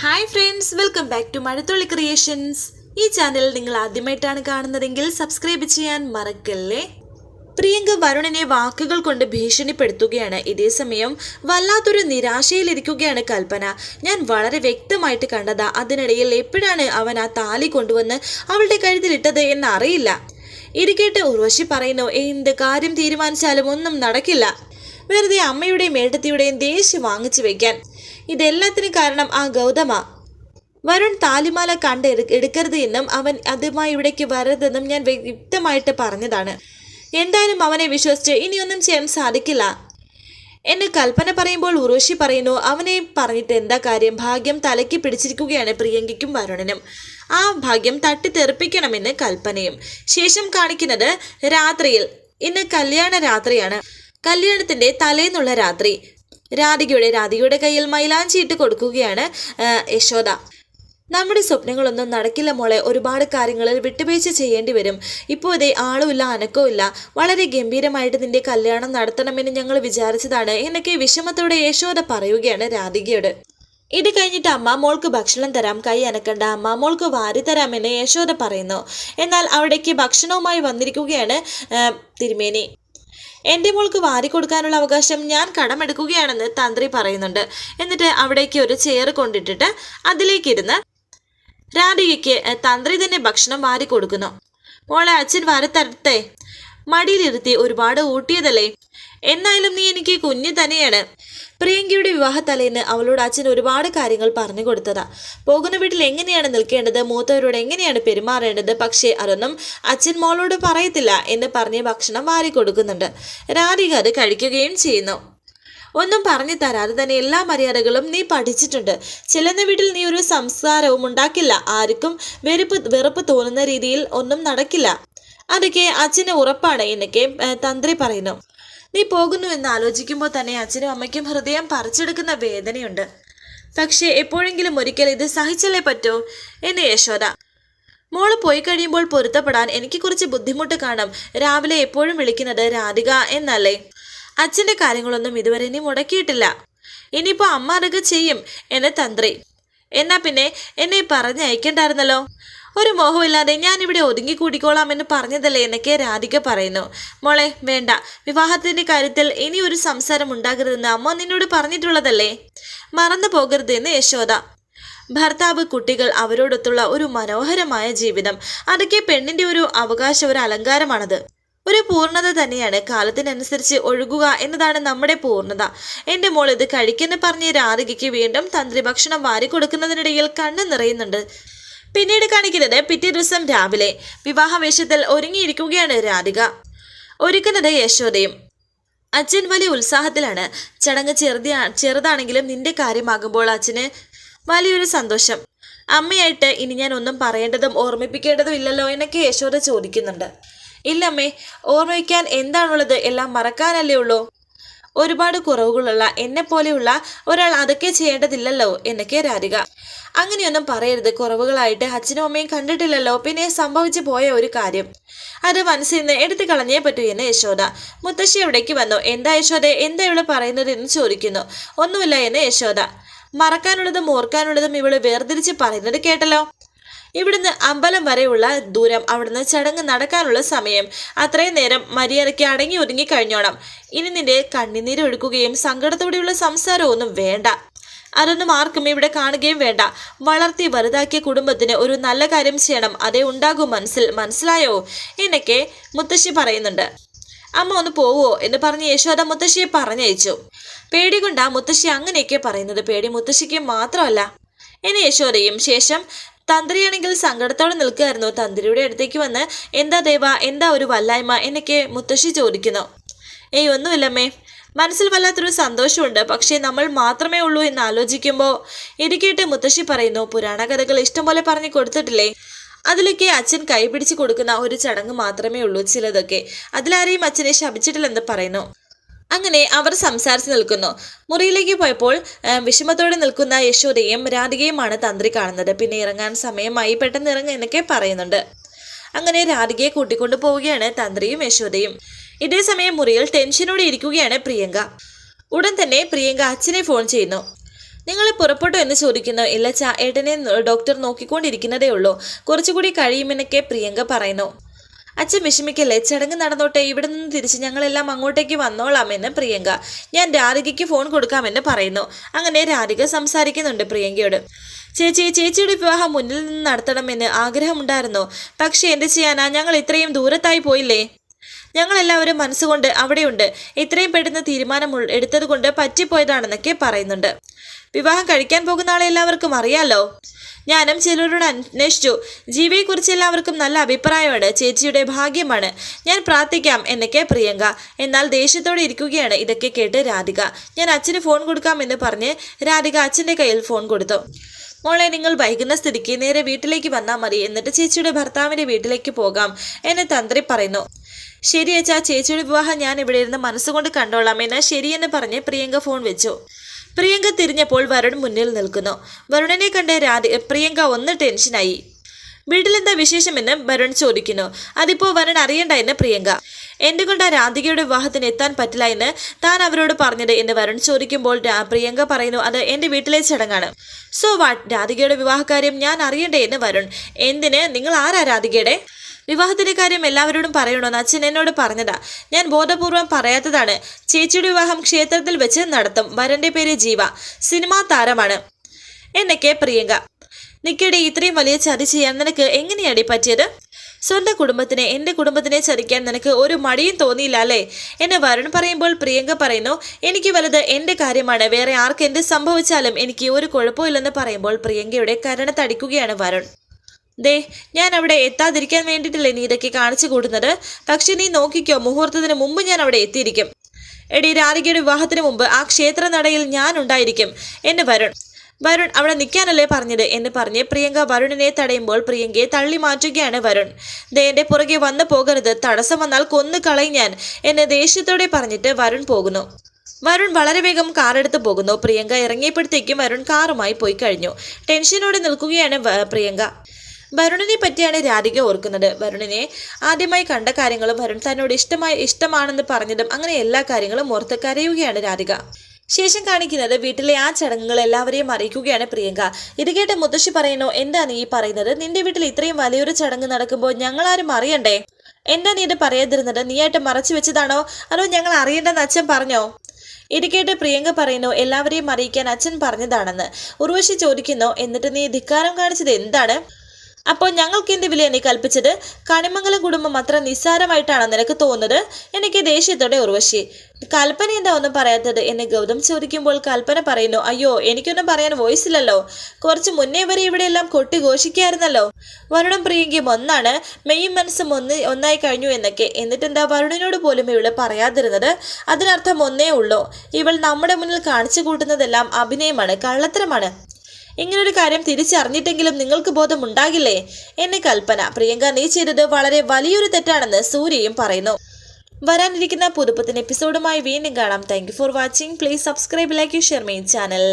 Hi friends welcome back to Mazhathulli creations ഈ channel നിങ്ങൾ ആദ്യമായിട്ടാണ് കാണുന്നതെങ്കിൽ സബ്സ്ക്രൈബ് ചെയ്യാൻ മറക്കല്ലേ? പ്രിയങ്ക വരുണിനെ വാക്കുകൾ കൊണ്ട് ഭീഷണിപ്പെടുത്തുകയാണ്. ഇതേസമയം വല്ലാത്തൊരു നിരാശയിലിരിക്കുകയാണ് കൽപ്പന. ഞാൻ വളരെ വ്യക്തമായിട്ട് കണ്ടതാ അതിനിടയിൽ എപ്പോഴാണ് അവൻ ആ താലി കൊണ്ടുവന്ന് അവളുടെ കഴുത്തിലിട്ടത് എന്നറിയില്ല. ഇരിക്കേട്ട് ഉർവശി പറയുന്നു എന്ത് കാര്യം തീരുമാനിച്ചാലും ഒന്നും നടക്കില്ല. വെറുതെ അമ്മയുടെയും ഏട്ടത്തിയുടെയും ദേഷ്യം വാങ്ങിച്ചു വെക്കാൻ. ഇതെല്ലാത്തിനും കാരണം ആ ഗൗതമ. വരുൺ താലിമാല കണ്ട് എടു- എടുക്കരുത് എന്നും അവൻ അതുമായി ഇവിടേക്ക് വരരുതെന്നും ഞാൻ വ്യക്തമായിട്ട് പറഞ്ഞതാണ്. എന്തായാലും അവനെ വിശ്വസിച്ച് ഇനിയൊന്നും ചെയ്യാൻ സാധിക്കില്ല. എന്നെ കൽപ്പന പറയുമ്പോൾ ഉറുഷി പറയുന്നു അവനെ പറഞ്ഞിട്ട് എന്താ കാര്യം? ഭാഗ്യം തലയ്ക്ക് പിടിച്ചിരിക്കുകയാണ് പ്രിയങ്കയ്ക്കും വരുണനും. ആ ഭാഗ്യം തട്ടിത്തെറിപ്പിക്കണമെന്ന് കൽപ്പനയും. ശേഷം കാണിക്കുന്നത് രാത്രിയിൽ. ഇന്ന് കല്യാണ രാത്രിയാണ്. കല്യാണത്തിന്റെ തലേന്നുള്ള രാത്രി. രാധികയുടെ രാധികയുടെ കയ്യിൽ മൈലാഞ്ചി ഇട്ട് കൊടുക്കുകയാണ് യശോദ. നമ്മുടെ സ്വപ്നങ്ങളൊന്നും നടക്കില്ല മോളെ. ഒരുപാട് കാര്യങ്ങളിൽ വിട്ടുവീഴ്ച ചെയ്യേണ്ടി വരും. ഇപ്പോൾ ഇതേ ആളുമില്ല അനക്കവുമില്ല. വളരെ ഗംഭീരമായിട്ട് നിന്റെ കല്യാണം നടത്തണമെന്ന് ഞങ്ങൾ വിചാരിച്ചതാണ് എന്നൊക്കെ വിഷമത്തോടെ യശോദ പറയുകയാണ് രാധികയോട്. ഇത് കഴിഞ്ഞിട്ട് അമ്മ മോൾക്ക് ഭക്ഷണം തരാം കൈ അനക്കണ്ട. അമ്മ മോൾക്ക് വാരി തരാമെന്ന് യശോദ പറയുന്നു. എന്നാൽ അവിടേക്ക് ഭക്ഷണവുമായി വന്നിരിക്കുകയാണ് തിരുമേനി. എന്റെ മോൾക്ക് വാരി കൊടുക്കാനുള്ള അവകാശം ഞാൻ കടമെടുക്കുകയാണെന്ന് തന്ത്രി പറയുന്നുണ്ട്. എന്നിട്ട് അവിടേക്ക് ഒരു ചെയർ കൊണ്ടിട്ടിട്ട് അതിലേക്കിരുന്ന് രാധികയ്ക്ക് തന്ത്രി തന്നെ ഭക്ഷണം വാരി കൊടുക്കുന്നു മോളെ അച്ഛൻ വാരി തരട്ടെ മടിയിലിരുത്തി ഒരുപാട് ഊട്ടിയതല്ലേ? എന്നാലും നീ എനിക്ക് കുഞ്ഞു തന്നെയാണ്. പ്രിയങ്കയുടെ വിവാഹ തലേന്ന് അവളോട് അച്ഛൻ ഒരുപാട് കാര്യങ്ങൾ പറഞ്ഞു കൊടുത്തതാ. പോകുന്ന വീട്ടിൽ എങ്ങനെയാണ് നിൽക്കേണ്ടത്? മൂത്തവരോട് എങ്ങനെയാണ് പെരുമാറേണ്ടത്? പക്ഷേ അതൊന്നും അച്ഛൻ മോളോട് പറയത്തില്ല എന്ന് പറഞ്ഞ് ഭക്ഷണം വാരി കൊടുക്കുന്നുണ്ട്. രാധിക അത് കഴിക്കുകയും ചെയ്യുന്നു. ഒന്നും പറഞ്ഞു തരാതെ തന്നെ എല്ലാ മര്യാദകളും നീ പഠിച്ചിട്ടുണ്ട്. ചെല്ലുന്ന വീട്ടിൽ നീ ഒരു സംസ്കാരവും ഉണ്ടാക്കില്ല. ആർക്കും വെറുപ്പ് വെറുപ്പ് തോന്നുന്ന രീതിയിൽ ഒന്നും നടക്കില്ല. അതൊക്കെ അച്ഛന് ഉറപ്പാണ് എന്നൊക്കെ തന്ത്രി പറയുന്നു. നീ പോകുന്നു എന്ന് ആലോചിക്കുമ്പോൾ തന്നെ അച്ഛനും അമ്മയ്ക്കും ഹൃദയം പറിച്ചെടുക്കുന്ന വേദനയുണ്ട്. പക്ഷേ എപ്പോഴെങ്കിലും ഒരിക്കൽ ഇത് സഹിച്ചല്ലേ പറ്റൂ? എന്ന് യശോദ. മോൾ പോയി കഴിയുമ്പോൾ പൊരുത്തപ്പെടാൻ എനിക്ക് കുറച്ച് ബുദ്ധിമുട്ട് കാണും. രാവിലെ എപ്പോഴും വിളിക്കുന്നത് രാധിക എന്നല്ലേ? അച്ഛന്റെ കാര്യങ്ങളൊന്നും ഇതുവരെ ഇനി മുടക്കിയിട്ടില്ല. ഇനിയിപ്പോൾ അമ്മ അതൊക്കെ ചെയ്യും എന്ന് തന്ത്രി. എന്നാ പിന്നെ എന്നെ പറഞ്ഞയക്കണ്ടായിരുന്നല്ലോ? ഒരു മോഹമില്ലാതെ ഞാനിവിടെ ഇവിടെ ഒതുങ്ങി കൂടിക്കോളാം എന്ന് പറഞ്ഞതല്ലേ എന്നൊക്കെ രാധിക പറയുന്നു. മോളെ വേണ്ട. വിവാഹത്തിന്റെ കാര്യത്തിൽ ഇനി ഒരു സംസാരം ഉണ്ടാകരുതെന്ന് അമ്മ നിന്നോട് പറഞ്ഞിട്ടുള്ളതല്ലേ? മറന്നു പോകരുത് എന്ന് യശോദ. ഭർത്താവ് കുട്ടികൾ അവരോടൊത്തുള്ള ഒരു മനോഹരമായ ജീവിതം. അതൊക്കെ പെണ്ണിന്റെ ഒരു അവകാശ ഒരു അലങ്കാരമാണത്. ഒരു പൂർണത തന്നെയാണ്. കാലത്തിനനുസരിച്ച് ഒഴുകുക എന്നതാണ് നമ്മുടെ പൂർണത. എന്റെ മോൾ ഇത് കഴിക്കെന്ന് പറഞ്ഞ് രാധികയ്ക്ക് വീണ്ടും തന്ത്രി ഭക്ഷണം വാരി കൊടുക്കുന്നതിനിടയിൽ കണ്ണ് നിറയുന്നുണ്ട്. പിന്നീട് കാണിക്കുന്നത് പിറ്റേ ദിവസം രാവിലെ വിവാഹവേഷത്തിൽ ഒരുങ്ങിയിരിക്കുകയാണ് രാധിക. ഒരുക്കുന്നത് യശോദയും. അച്ഛൻ വലിയ ഉത്സാഹത്തിലാണ്. ചടങ്ങ് ചെറുതാ ചെറുതാണെങ്കിലും നിന്റെ കാര്യമാകുമ്പോൾ അച്ഛന് വലിയൊരു സന്തോഷം. അമ്മയായിട്ട് ഇനി ഞാൻ ഒന്നും പറയേണ്ടതും ഓർമ്മിപ്പിക്കേണ്ടതും ഇല്ലല്ലോ എന്നൊക്കെ യശോദ ചോദിക്കുന്നുണ്ട്. ഇല്ലമ്മേ ഓർമ്മിക്കാൻ എന്താണുള്ളത്? എല്ലാം മറക്കാനല്ലേ ഉള്ളൂ? ഒരുപാട് കുറവുകളുള്ള എന്നെ പോലെയുള്ള ഒരാൾ അതൊക്കെ ചെയ്യേണ്ടതില്ലല്ലോ എന്നൊക്കെ രാധിക അങ്ങനെയൊന്നും പറയരുത്. കുറവുകളായിട്ട് അച്ഛനും അമ്മയും കണ്ടിട്ടില്ലല്ലോ. പിന്നെ സംഭവിച്ചു പോയ ഒരു കാര്യം. അത് മനസ്സിൽ നിന്ന് എടുത്തു കളഞ്ഞേ പറ്റൂ എന്ന് യശോദ. മുത്തശ്ശി എവിടേക്ക് വന്നു? എന്താ യശോദ? എന്താ ഇവൾ പറയുന്നത് എന്ന് ചോദിക്കുന്നു. ഒന്നുമില്ല എന്ന് യശോദ. മറക്കാനുള്ളതും ഓർക്കാനുള്ളതും ഇവൾ വേർതിരിച്ച് പറയുന്നത് കേട്ടല്ലോ. ഇവിടുന്ന് അമ്പലം വരെയുള്ള ദൂരം അവിടുന്ന് ചടങ്ങ് നടക്കാനുള്ള സമയം. അത്രയും നേരം മര്യാദയ്ക്ക് അടങ്ങി ഒതുങ്ങി കഴിഞ്ഞോണം. ഇനി നിന്റെ കണ്ണിനീര് ഒഴുക്കുകയും സങ്കടത്തോടെയുള്ള സംസാരവും ഒന്നും വേണ്ട. അതൊന്നും ആർക്കും ഇവിടെ കാണുകയും വേണ്ട. വളർത്തി വലുതാക്കിയ കുടുംബത്തിന് ഒരു നല്ല കാര്യം ചെയ്യണം. അതേ ഉണ്ടാകൂ മനസ്സിൽ. മനസ്സിലായോ? എന്നൊക്കെ മുത്തശ്ശി പറയുന്നുണ്ട്. അമ്മ ഒന്ന് പോവോ എന്ന് പറഞ്ഞ് യശോദ മുത്തശ്ശിയെ പറഞ്ഞയച്ചു. പേടി കൊണ്ടാ മുത്തശ്ശി അങ്ങനെയൊക്കെ പറയുന്നത്. പേടി മുത്തശ്ശിക്ക് മാത്രമല്ല. ഇനി യശോദയും ശേഷം തന്ത്രിയാണെങ്കിൽ സങ്കടത്തോടെ നിൽക്കുകയായിരുന്നു തന്ത്രിയുടെ അടുത്തേക്ക് വന്ന് എന്താ ദേവ? എന്താ ഒരു വല്ലായ്മ? എന്നൊക്കെ മുത്തശ്ശി ചോദിക്കുന്നു. ഏയ് ഒന്നുമില്ലമ്മേ. മനസ്സിൽ വല്ലാത്തൊരു സന്തോഷമുണ്ട്. പക്ഷേ നമ്മൾ മാത്രമേ ഉള്ളൂ എന്ന് ആലോചിക്കുമ്പോൾ ഇരിക്കേട്ട് മുത്തശ്ശി പറയുന്നു പുരാണ കഥകൾ ഇഷ്ടംപോലെ പറഞ്ഞു കൊടുത്തിട്ടില്ലേ? അതിലൊക്കെ അച്ഛൻ കൈപിടിച്ച് കൊടുക്കുന്ന ഒരു ചടങ്ങ് മാത്രമേ ഉള്ളൂ ചിലതൊക്കെ. അതിലാരെയും അച്ഛനെ ശപിച്ചിട്ടില്ലെന്ന് പറയുന്നു. അങ്ങനെ അവർ സംസാരിച്ച് നിൽക്കുന്നു. മുറിയിലേക്ക് പോയപ്പോൾ വിഷമത്തോടെ നിൽക്കുന്ന യശോദയും രാധികയുമാണ് തന്ത്രി കാണുന്നത്. പിന്നെ ഇറങ്ങാൻ സമയമായി പെട്ടെന്ന് ഇറങ്ങുക എന്നൊക്കെ പറയുന്നുണ്ട്. അങ്ങനെ രാധികയെ കൂട്ടിക്കൊണ്ടു പോവുകയാണ് തന്ത്രിയും യശോദയും. ഇതേ സമയം മുറിയിൽ ടെൻഷനോടെ ഇരിക്കുകയാണ് പ്രിയങ്ക. ഉടൻ തന്നെ പ്രിയങ്ക അച്ഛനെ ഫോൺ ചെയ്യുന്നു. നിങ്ങൾ പുറപ്പെട്ടു എന്ന് ചോദിക്കുന്നു. ഇല്ല ചാ ഏട്ടനെ ഡോക്ടർ നോക്കിക്കൊണ്ടിരിക്കുന്നതേ ഉള്ളൂ. കുറച്ചുകൂടി കഴിയുമെന്നൊക്കെ പ്രിയങ്ക പറയുന്നു. അച്ഛൻ വിഷമിക്കല്ലേ? ചടങ്ങ് നടന്നോട്ടെ. ഇവിടെ നിന്ന് തിരിച്ച് ഞങ്ങളെല്ലാം അങ്ങോട്ടേക്ക് വന്നോളാമെന്ന് പ്രിയങ്ക. ഞാൻ രാധികയ്ക്ക് ഫോൺ കൊടുക്കാമെന്ന് പറയുന്നു. അങ്ങനെ രാധിക സംസാരിക്കുന്നുണ്ട് പ്രിയങ്കയോട്. ചേച്ചി ചേച്ചിയുടെ വിവാഹം മുന്നിൽ നിന്ന് നടത്തണമെന്ന് ആഗ്രഹമുണ്ടായിരുന്നു. പക്ഷേ എന്ത് ചെയ്യാനാ? ഞങ്ങൾ ഇത്രയും ദൂരത്തായി പോയില്ലേ? ഞങ്ങളെല്ലാവരും മനസ്സുകൊണ്ട് അവിടെയുണ്ട്. ഇത്രയും പെട്ടെന്ന് തീരുമാനം എടുത്തതുകൊണ്ട് പറ്റിപ്പോയതാണെന്നൊക്കെ പറയുന്നുണ്ട്. വിവാഹം കഴിക്കാൻ പോകുന്ന ആളെ എല്ലാവർക്കും അറിയാലോ? ഞാനും ചിലരോട് അന്വേഷിച്ചു. ജീവിയെക്കുറിച്ച് എല്ലാവർക്കും നല്ല അഭിപ്രായമാണ്. ചേച്ചിയുടെ ഭാഗ്യമാണ്. ഞാൻ പ്രാർത്ഥിക്കാം എന്നൊക്കെ പ്രിയങ്ക. എന്നാൽ ദേഷ്യത്തോടെ ഇരിക്കുകയാണ്. ഇതൊക്കെ കേട്ട് രാധിക. ഞാൻ അച്ഛന് ഫോൺ കൊടുക്കാമെന്ന് പറഞ്ഞ് രാധിക അച്ഛന്റെ കയ്യിൽ ഫോൺ കൊടുത്തു. മോളെ നിങ്ങൾ വൈകുന്ന സ്ഥിതിക്ക് നേരെ വീട്ടിലേക്ക് വന്നാൽ മതി. എന്നിട്ട് ചേച്ചിയുടെ ഭർത്താവിന്റെ വീട്ടിലേക്ക് പോകാം എന്ന് തന്ത്രി പറയുന്നു. ശരി അച്ഛാ ചേച്ചിയുടെ വിവാഹം ഞാൻ ഇവിടെ ഇരുന്ന് മനസ്സുകൊണ്ട് കണ്ടോളാം എന്നാൽ ശരിയെന്ന് പറഞ്ഞ് പ്രിയങ്ക ഫോൺ വെച്ചു. പ്രിയങ്ക തിരിഞ്ഞപ്പോൾ വരുൺ മുന്നിൽ നിൽക്കുന്നു. വരുണനെ കണ്ട് രാധി പ്രിയങ്ക ഒന്ന് ടെൻഷനായി വീട്ടിലെന്താ വിശേഷമെന്ന് വരുൺ ചോദിക്കുന്നു. അതിപ്പോൾ വരുൺ അറിയണ്ട എന്ന് പ്രിയങ്ക. എന്തുകൊണ്ടാ രാധികയുടെ വിവാഹത്തിന് എത്താൻ പറ്റില്ല എന്ന് താൻ അവരോട് പറഞ്ഞത് എന്ന് വരുൺ ചോദിക്കുമ്പോൾ പ്രിയങ്ക പറയുന്നു അത് എന്റെ വീട്ടിലെ ചടങ്ങാണ്. സോ വാട്ട് രാധികയുടെ വിവാഹകാര്യം ഞാൻ അറിയണ്ടേ എന്ന് വരുൺ. എന്തിന്? നിങ്ങൾ ആരാ രാധികയുടെ? വിവാഹത്തിന്റെ കാര്യം എല്ലാവരോടും പറയണമെന്ന് അച്ഛൻ എന്നോട് പറഞ്ഞതാ. ഞാൻ ബോധപൂർവം പറയാത്തതാണ്. ചേച്ചിയുടെ വിവാഹം ക്ഷേത്രത്തിൽ വെച്ച് നടത്തും. വരന്റെ പേര് ജീവ. സിനിമാ താരമാണ്. എന്നൊക്കെ പ്രിയങ്ക. നിക്കടി ഇത്രയും വലിയ ചതി ചെയ്യാൻ നിനക്ക് എങ്ങനെയാടി പറ്റിയത്? സ്വന്തം കുടുംബത്തിനെ എന്റെ കുടുംബത്തിനെ ചതിക്കാൻ നിനക്ക് ഒരു മടിയും തോന്നിയില്ല അല്ലേ? എന്നെ വരുൺ പറയുമ്പോൾ പ്രിയങ്ക പറയുന്നു എനിക്ക് വലുത് എന്റെ കാര്യമാണ്. വേറെ ആർക്കെന്ത് സംഭവിച്ചാലും എനിക്ക് ഒരു കുഴപ്പമില്ലെന്ന് പറയുമ്പോൾ പ്രിയങ്കയുടെ കരണത്തടിക്കുകയാണ് വരുൺ. ദേ ഞാൻ അവിടെ എത്താതിരിക്കാൻ വേണ്ടിയിട്ടല്ലേ നീ ഇതൊക്കെ കാണിച്ചു കൂട്ടുന്നത് പക്ഷെ നീ നോക്കിക്കോ മുഹൂർത്തത്തിന് മുമ്പ് ഞാൻ അവിടെ എത്തിയിരിക്കും. എടി രാധികയുടെ വിവാഹത്തിന് മുമ്പ് ആ ക്ഷേത്ര നടയിൽ ഞാൻ ഉണ്ടായിരിക്കും. എന്ന് വരുൺ വരുൺ അവിടെ നിൽക്കാനല്ലേ പറഞ്ഞത്? എന്ന് പറഞ്ഞ് പ്രിയങ്ക വരുണിനെ തടയുമ്പോൾ പ്രിയങ്കയെ തള്ളി മാറ്റുകയാണ് വരുൺ. ദേ എന്റെ പുറകെ വന്നു പോകരുത് തടസ്സം വന്നാൽ കൊന്നു കളയും ഞാൻ എന്ന് ദേഷ്യത്തോടെ പറഞ്ഞിട്ട് വരുൺ പോകുന്നു. വരുൺ വളരെ വേഗം കാറെടുത്ത് പോകുന്നു. പ്രിയങ്ക ഇറങ്ങിയപ്പോഴത്തേക്കും വരുൺ കാറുമായി പോയി കഴിഞ്ഞു. ടെൻഷനോടെ നിൽക്കുകയാണ് പ്രിയങ്ക. വരുണിനെ പറ്റിയാണ് രാധിക ഓർക്കുന്നത്. വരുണിനെ ആദ്യമായി കണ്ട കാര്യങ്ങളും വരുൺ തന്നോട് ഇഷ്ടമായി ഇഷ്ടമാണെന്ന് പറഞ്ഞതും അങ്ങനെ എല്ലാ കാര്യങ്ങളും ഓർത്ത് കരയുകയാണ് രാധിക. ശേഷം കാണിക്കുന്നത് വീട്ടിലെ ആ ചടങ്ങുകൾ എല്ലാവരെയും അറിയിക്കുകയാണ് പ്രിയങ്ക. ഇത് കേട്ട് മുത്തശ്ശി പറയുന്നു എന്താ നീ പറയുന്നത്? നിന്റെ വീട്ടിൽ ഇത്രയും വലിയൊരു ചടങ്ങ് നടക്കുമ്പോൾ ഞങ്ങളാരും അറിയണ്ടേ? എന്താ നീ ഇത് പറയാതിരുന്നത്? നീയായിട്ട് മറച്ചു വെച്ചതാണോ? അതോ ഞങ്ങൾ അറിയേണ്ടെന്ന് അച്ഛൻ പറഞ്ഞോ? ഇത് കേട്ട് പ്രിയങ്ക പറയുന്നു എല്ലാവരെയും അറിയിക്കാൻ അച്ഛൻ പറഞ്ഞതാണെന്ന്. ഉർവശി ചോദിക്കുന്നു എന്നിട്ട് നീ ധിക്കാരം കാണിച്ചത് എന്താണ്? അപ്പോൾ ഞങ്ങൾക്ക് എന്ത് വില നീ കൽപ്പിച്ചത്? കണിമംഗലം കുടുംബം അത്ര നിസ്സാരമായിട്ടാണ് നിനക്ക് തോന്നുന്നത്? എനിക്ക് ദേഷ്യത്തോടെ ഉർവശി. കൽപ്പന എന്താ ഒന്നും പറയാത്തത്? എന്ന് ഗൗതം ചോദിക്കുമ്പോൾ കൽപ്പന പറയുന്നു അയ്യോ എനിക്കൊന്നും പറയാൻ വോയിസ് ഇല്ലല്ലോ. കുറച്ച് മുന്നേ വരെ ഇവിടെയെല്ലാം കൊട്ടി ഘോഷിക്കായിരുന്നല്ലോ. വരുണും പ്രിയങ്കയും ഒന്നാണ്. മെയ്യും മനസ്സും ഒന്ന് ഒന്നായി കഴിഞ്ഞു എന്നൊക്കെ. എന്നിട്ടെന്താ വരുണിനോട് പോലും ഇവിടെ പറയാതിരുന്നത്? അതിനർത്ഥം ഒന്നേ ഉള്ളൂ. ഇവൾ നമ്മുടെ മുന്നിൽ കാണിച്ചു കൂട്ടുന്നതെല്ലാം അഭിനയമാണ് കള്ളത്തരമാണ്. ഇങ്ങനൊരു കാര്യം തിരിച്ചറിഞ്ഞിട്ടെങ്കിലും നിങ്ങൾക്ക് ബോധമുണ്ടാകില്ലേ? എന്നെ കൽപ്പന. പ്രിയങ്ക നീ ചെയ്തത് വളരെ വലിയൊരു തെറ്റാണെന്ന് സൂര്യയും പറയുന്നു. വരാനിരിക്കുന്ന പുതുപ്പത്തിന് എപ്പിസോഡുമായി വീണ്ടും കാണാം. Thank for watching please subscribe like you share my channel